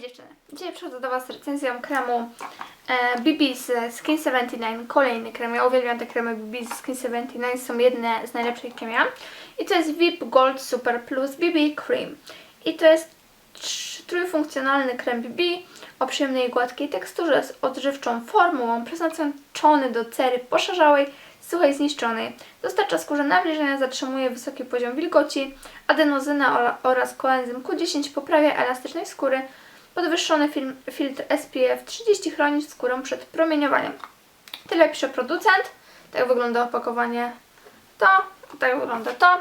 Dziewczyny, dzisiaj przychodzę do Was z recenzją kremu e, BB z Skin 79, kolejny krem. Ja uwielbiam te kremy BB z Skin 79, są jedne z najlepszych, jakie miałam. I to jest VIP Gold Super Plus BB Cream. I to jest trójfunkcjonalny krem BB o przyjemnej i gładkiej teksturze z odżywczą formułą, przeznaczony do cery poszarzałej, suchej, zniszczonej. Dostarcza skórze nawilżenia, zatrzymuje wysoki poziom wilgoci, adenozyna oraz koenzym Q10 poprawia elastyczność skóry, podwyższony film, filtr SPF 30 chroni skórę przed promieniowaniem. Tyle pisze producent. Tak wygląda opakowanie to, tak wygląda to.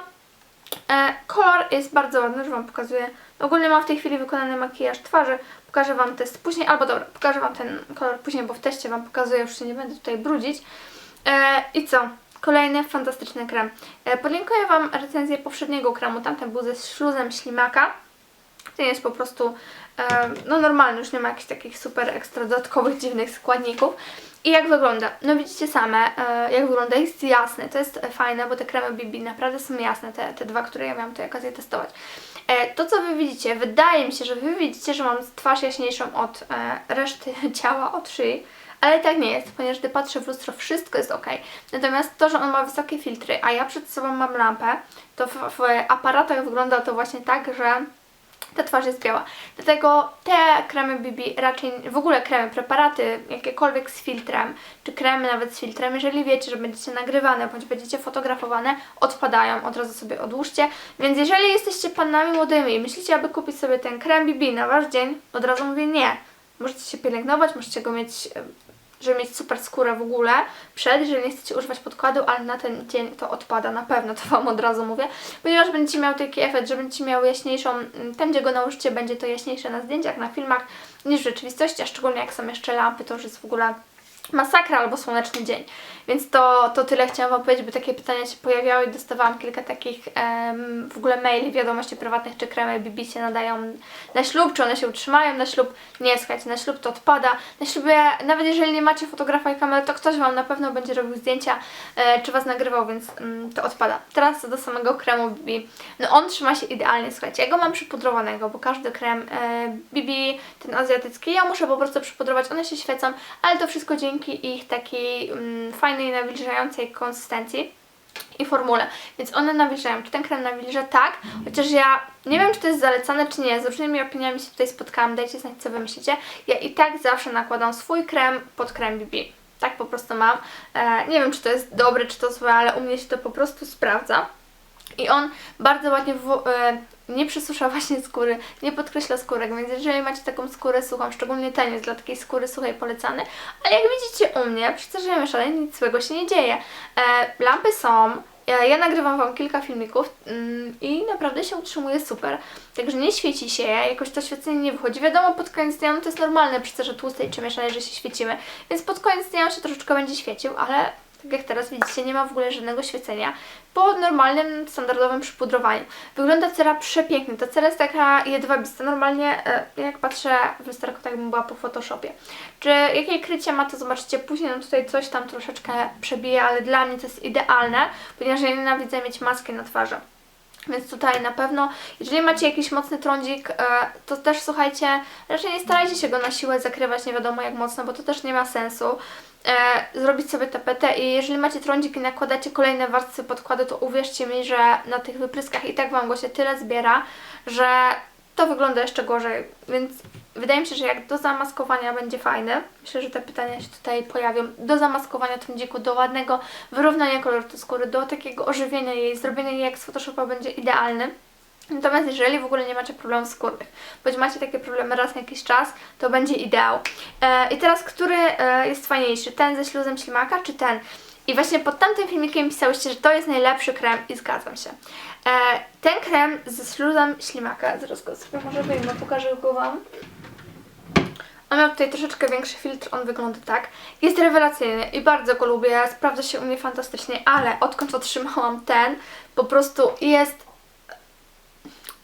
E, kolor jest bardzo ładny, już Wam pokazuję. Ogólnie mam w tej chwili wykonany makijaż twarzy. Pokażę Wam test później, albo dobra, pokażę Wam ten kolor później, bo w teście Wam pokazuję, już się nie będę tutaj brudzić. E, I co? Kolejny fantastyczny krem. E, podlinkuję Wam recenzję poprzedniego kremu. Tamten był ze śluzem ślimaka. Ten jest po prostu no normalny, już nie ma jakichś takich super ekstra dodatkowych, dziwnych składników. I jak wygląda? No widzicie same, e, jak wygląda, jest jasny. To jest fajne, bo te kremy BB naprawdę są jasne, te, te dwa, które ja miałam tutaj okazję testować. E, to co Wy widzicie, wydaje mi się, że Wy widzicie, że mam twarz jaśniejszą od e, reszty ciała, od szyi. Ale tak nie jest, ponieważ gdy patrzę w lustro, wszystko jest ok. Natomiast to, że on ma wysokie filtry, a ja przed sobą mam lampę, to w, w aparatach wygląda to właśnie tak, że ta twarz jest biała. Dlatego te kremy BB raczej, w ogóle kremy, preparaty, jakiekolwiek z filtrem, czy kremy nawet z filtrem, jeżeli wiecie, że będziecie nagrywane bądź będziecie fotografowane, odpadają, od razu sobie odłóżcie. Więc jeżeli jesteście panami młodymi i myślicie, aby kupić sobie ten krem BB na wasz dzień, od razu mówię nie. Możecie się pielęgnować, możecie go mieć żeby mieć super skórę w ogóle przed, jeżeli nie chcecie używać podkładu, ale na ten dzień to odpada na pewno, to Wam od razu mówię, ponieważ będziecie miał taki efekt, że będziecie miały jaśniejszą, mm, tam gdzie go nałożycie będzie to jaśniejsze na zdjęciach, na filmach niż w rzeczywistości, a szczególnie jak są jeszcze lampy, to już jest w ogóle masakra albo słoneczny dzień. Więc to, to tyle chciałam Wam powiedzieć, bo takie pytania się pojawiały i dostawałam kilka takich em, w ogóle maili, wiadomości prywatnych, czy kremy BB się nadają na ślub, czy one się utrzymają na ślub. Nie, słuchajcie, na ślub to odpada. Na ślubie, nawet jeżeli nie macie fotografa i kamery, to ktoś Wam na pewno będzie robił zdjęcia, e, czy Was nagrywał, więc mm, to odpada. Teraz co do samego kremu BB. No on trzyma się idealnie, słuchajcie. Ja go mam przypudrowanego, bo każdy krem e, BB, ten azjatycki, ja muszę po prostu przypudrować, one się świecą, ale to wszystko dzięki ich takiej mm, fajnej, nawilżającej konsystencji i formule, więc one nawilżają. Czy ten krem nawilża? Tak, chociaż ja nie wiem, czy to jest zalecane, czy nie. Z różnymi opiniami się tutaj spotkałam, dajcie znać, co wy myślicie. Ja i tak zawsze nakładam swój krem pod krem BB. Tak po prostu mam. E, nie wiem, czy to jest dobre, czy to złe, ale u mnie się to po prostu sprawdza. I on bardzo ładnie w, e, nie przesusza właśnie skóry, nie podkreśla skórek, więc jeżeli macie taką skórę suchą, szczególnie ten jest dla takiej skóry suchej polecany, ale jak widzicie u mnie, przy cerze mieszanej nic złego się nie dzieje. E, lampy są, ja, ja nagrywam Wam kilka filmików mm, i naprawdę się utrzymuje super. Także nie świeci się, jakoś to świecenie nie wychodzi. Wiadomo, pod koniec dnia no to jest normalne przy cerze tłustej czy mieszanej, że się świecimy, więc pod koniec dnia się troszeczkę będzie świecił, ale tak jak teraz widzicie, nie ma w ogóle żadnego świecenia po normalnym, standardowym przypudrowaniu. Wygląda cera przepięknie. Ta cera jest taka jedwabista. Normalnie, e, jak patrzę w tak bym była po Photoshopie. Czy jakie krycie ma, to zobaczycie później. No tutaj coś tam troszeczkę przebija, ale dla mnie to jest idealne, ponieważ ja nienawidzę mieć maskę na twarzy. Więc tutaj na pewno, jeżeli macie jakiś mocny trądzik, e, to też słuchajcie, raczej nie starajcie się go na siłę zakrywać nie wiadomo jak mocno, bo to też nie ma sensu. E, zrobić sobie tapetę i jeżeli macie trądzik i nakładacie kolejne warstwy podkładu, to uwierzcie mi, że na tych wypryskach i tak Wam go się tyle zbiera, że to wygląda jeszcze gorzej, więc wydaje mi się, że jak do zamaskowania będzie fajne, myślę, że te pytania się tutaj pojawią, do zamaskowania trądziku, do ładnego wyrównania koloru skóry, do takiego ożywienia jej, zrobienia jej jak z Photoshopa będzie idealny. Natomiast jeżeli w ogóle nie macie problemów skórnych, bądź macie takie problemy raz na jakiś czas, to będzie ideał. E, I teraz, który e, jest fajniejszy? Ten ze śluzem ślimaka, czy ten? I właśnie pod tamtym filmikiem pisałyście, że to jest najlepszy krem i zgadzam się. E, ten krem ze śluzem ślimaka, zaraz go sobie może wyjmę, pokażę go Wam. On miał tutaj troszeczkę większy filtr, on wygląda tak. Jest rewelacyjny i bardzo go lubię, sprawdza się u mnie fantastycznie, ale odkąd otrzymałam ten, po prostu jest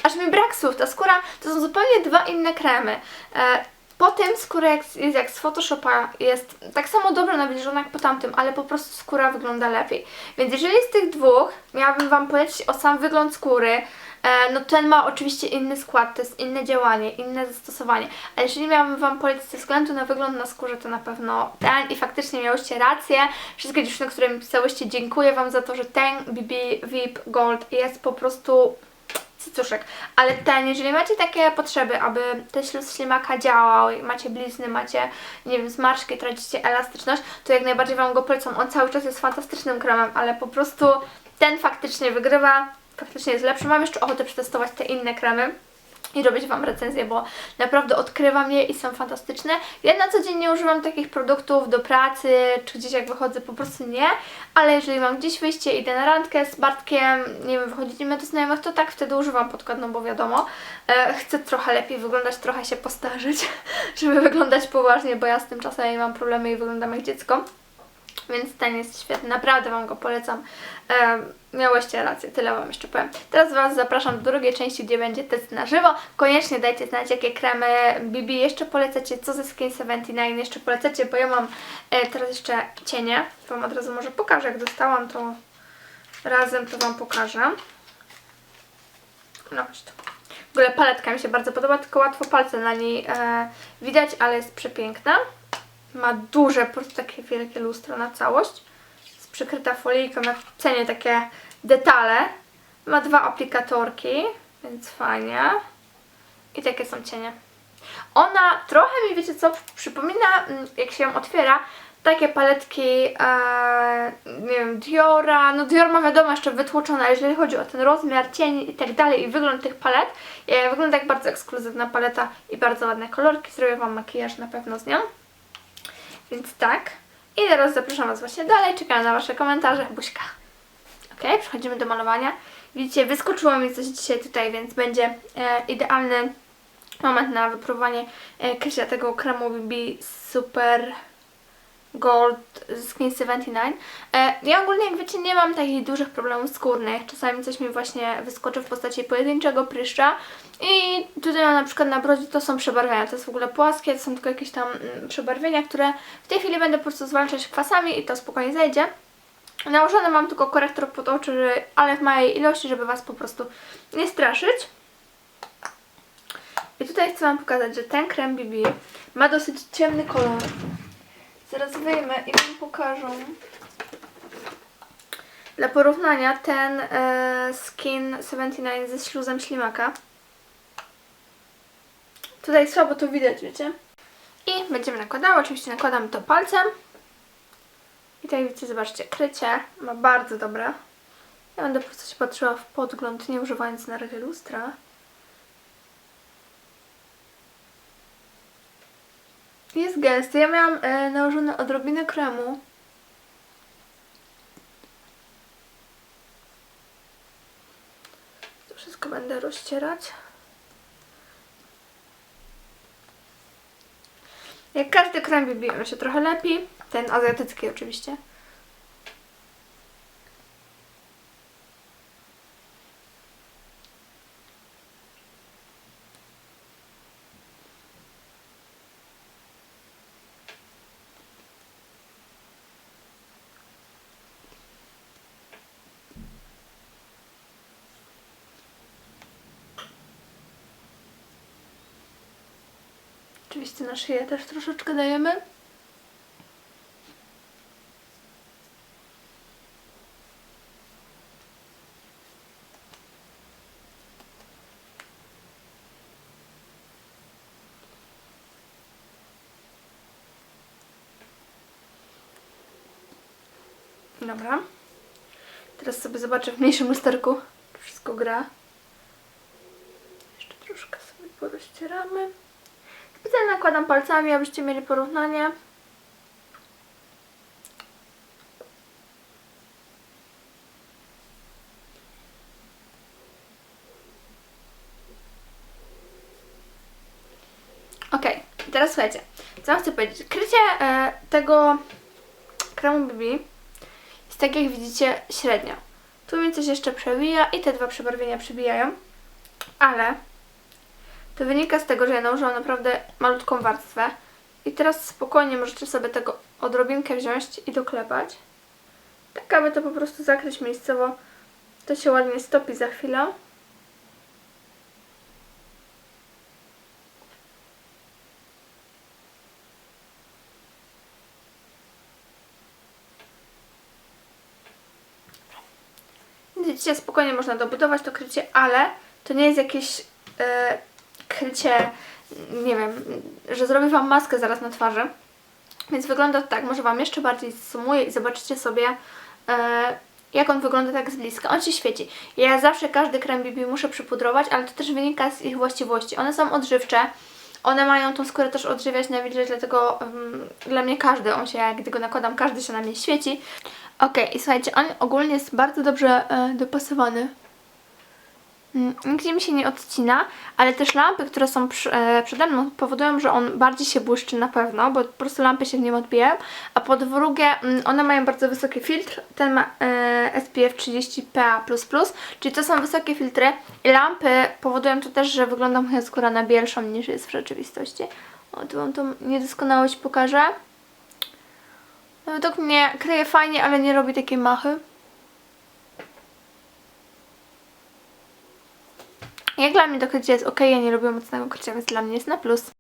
aż mi brak słów. Ta skóra to są zupełnie dwa inne kremy. E, po tym skóra jak, jest jak z Photoshopa jest tak samo dobrze nawilżona jak po tamtym, ale po prostu skóra wygląda lepiej. Więc jeżeli z tych dwóch miałabym Wam polecić o sam wygląd skóry, e, no ten ma oczywiście inny skład, to jest inne działanie, inne zastosowanie. Ale jeżeli miałabym Wam polecić ze względu na wygląd na skórze, to na pewno ten i faktycznie miałyście rację. Wszystkie dziewczyny, które mi pisałyście, dziękuję Wam za to, że ten BB VIP Gold jest po prostu cycuszek. Ale ten, jeżeli macie takie potrzeby, aby ten śluz ślimaka działał, macie blizny, macie, nie wiem, zmarszki, tracicie elastyczność, to jak najbardziej Wam go polecam. On cały czas jest fantastycznym kremem, ale po prostu ten faktycznie wygrywa, faktycznie jest lepszy. Mam jeszcze ochotę przetestować te inne kremy i robić Wam recenzję, bo naprawdę odkrywam je i są fantastyczne. Ja na co dzień nie używam takich produktów do pracy, czy gdzieś jak wychodzę, po prostu nie, ale jeżeli mam gdzieś wyjście, idę na randkę z Bartkiem, nie wiem, wychodzimy do znajomych, to tak wtedy używam podkład, no bo wiadomo, e, chcę trochę lepiej wyglądać, trochę się postarzyć, żeby wyglądać poważnie, bo ja z tym czasami mam problemy i wyglądam jak dziecko. Więc ten jest świetny, naprawdę Wam go polecam. E, miałyście rację, tyle Wam jeszcze powiem. Teraz Was zapraszam do drugiej części, gdzie będzie test na żywo. Koniecznie dajcie znać, jakie kremy BB jeszcze polecacie, co ze Skin 79 jeszcze polecacie, bo ja mam e, teraz jeszcze cienie. Wam od razu może pokażę, jak dostałam to razem, to Wam pokażę. No tu. W ogóle paletka mi się bardzo podoba, tylko łatwo palce na niej e, widać, ale jest przepiękna. Ma duże, po prostu takie wielkie lustro na całość. Jest przykryta folijką, ja cenię takie detale. Ma dwa aplikatorki, więc fajnie. I takie są cienie. Ona trochę mi, wiecie co, przypomina, mm, jak się ją otwiera, takie paletki, e, nie wiem, Diora. No Dior ma wiadomo jeszcze wytłoczone, ale jeżeli chodzi o ten rozmiar, cień i tak dalej i wygląd tych palet, e, wygląda jak bardzo ekskluzywna paleta i bardzo ładne kolorki. Zrobię Wam makijaż na pewno z nią. Więc tak. I teraz zapraszam Was właśnie dalej, czekam na Wasze komentarze. Buźka. Ok, przechodzimy do malowania. Widzicie, wyskoczyło mi coś dzisiaj tutaj, więc będzie e, idealny moment na wypróbowanie e, tego kremu BB Super Gold z Skin 79. E, ja ogólnie, jak wiecie, nie mam takich dużych problemów skórnych. Czasami coś mi właśnie wyskoczy w postaci pojedynczego pryszcza. I tutaj na przykład na brodzie to są przebarwienia. To jest w ogóle płaskie, to są tylko jakieś tam mm, przebarwienia, które w tej chwili będę po prostu zwalczać kwasami i to spokojnie zejdzie. Nałożone mam tylko korektor pod oczy, ale w małej ilości, żeby Was po prostu nie straszyć. I tutaj chcę Wam pokazać, że ten krem BB ma dosyć ciemny kolor. Zaraz wyjmę i Wam pokażę. Dla porównania ten e, Skin 79 ze śluzem ślimaka. Tutaj słabo to widać, wiecie? I będziemy nakładały. Oczywiście nakładamy to palcem. I tak widzicie, zobaczcie, krycie ma bardzo dobre. Ja będę po prostu się patrzyła w podgląd, nie używając na razie lustra. Gęsty. Ja miałam e, nałożone odrobinę kremu. To wszystko będę rozcierać. Jak każdy krem wybijemy się trochę lepiej. Ten azjatycki oczywiście. Oczywiście na szyję też troszeczkę dajemy. Dobra. Teraz sobie zobaczę w mniejszym lusterku, wszystko gra. Jeszcze troszkę sobie porozcieramy. Specjalnie nakładam palcami, abyście mieli porównanie. Ok, teraz słuchajcie, co wam chcę powiedzieć. Krycie e, tego kremu BB jest tak jak widzicie średnio. Tu mi coś jeszcze przebija i te dwa przebarwienia przebijają, ale to wynika z tego, że ja nałożyłam naprawdę malutką warstwę. I teraz spokojnie możecie sobie tego odrobinkę wziąć i doklepać. Tak aby to po prostu zakryć miejscowo. To się ładnie stopi za chwilę. Widzicie, spokojnie można dobudować to krycie, ale to nie jest jakieś yy, krycie, nie wiem, że zrobię Wam maskę zaraz na twarzy. Więc wygląda to tak, może Wam jeszcze bardziej sumuję i zobaczycie sobie, e, jak on wygląda tak z bliska. On się świeci. Ja zawsze każdy krem BB muszę przypudrować, ale to też wynika z ich właściwości. One są odżywcze, one mają tą skórę też odżywiać, nawilżać, dlatego um, dla mnie każdy, on się, gdy go nakładam, każdy się na mnie świeci. Okej, i słuchajcie, on ogólnie jest bardzo dobrze e, dopasowany. Mm, Nigdzie mi się nie odcina, ale też lampy, które są e, przede mną powodują, że on bardziej się błyszczy na pewno, bo po prostu lampy się w nim odbijają, a po drugie mm, one mają bardzo wysoki filtr, ten ma e, SPF 30PA++, czyli to są wysokie filtry i lampy powodują to też, że wygląda moja skóra na bielszą niż jest w rzeczywistości. O, tu wam tą niedoskonałość pokażę. No, Według mnie kryje fajnie, ale nie robi takiej machy. Jak dla mnie to krycie jest ok, ja nie lubię mocnego krycia, więc dla mnie jest na plus.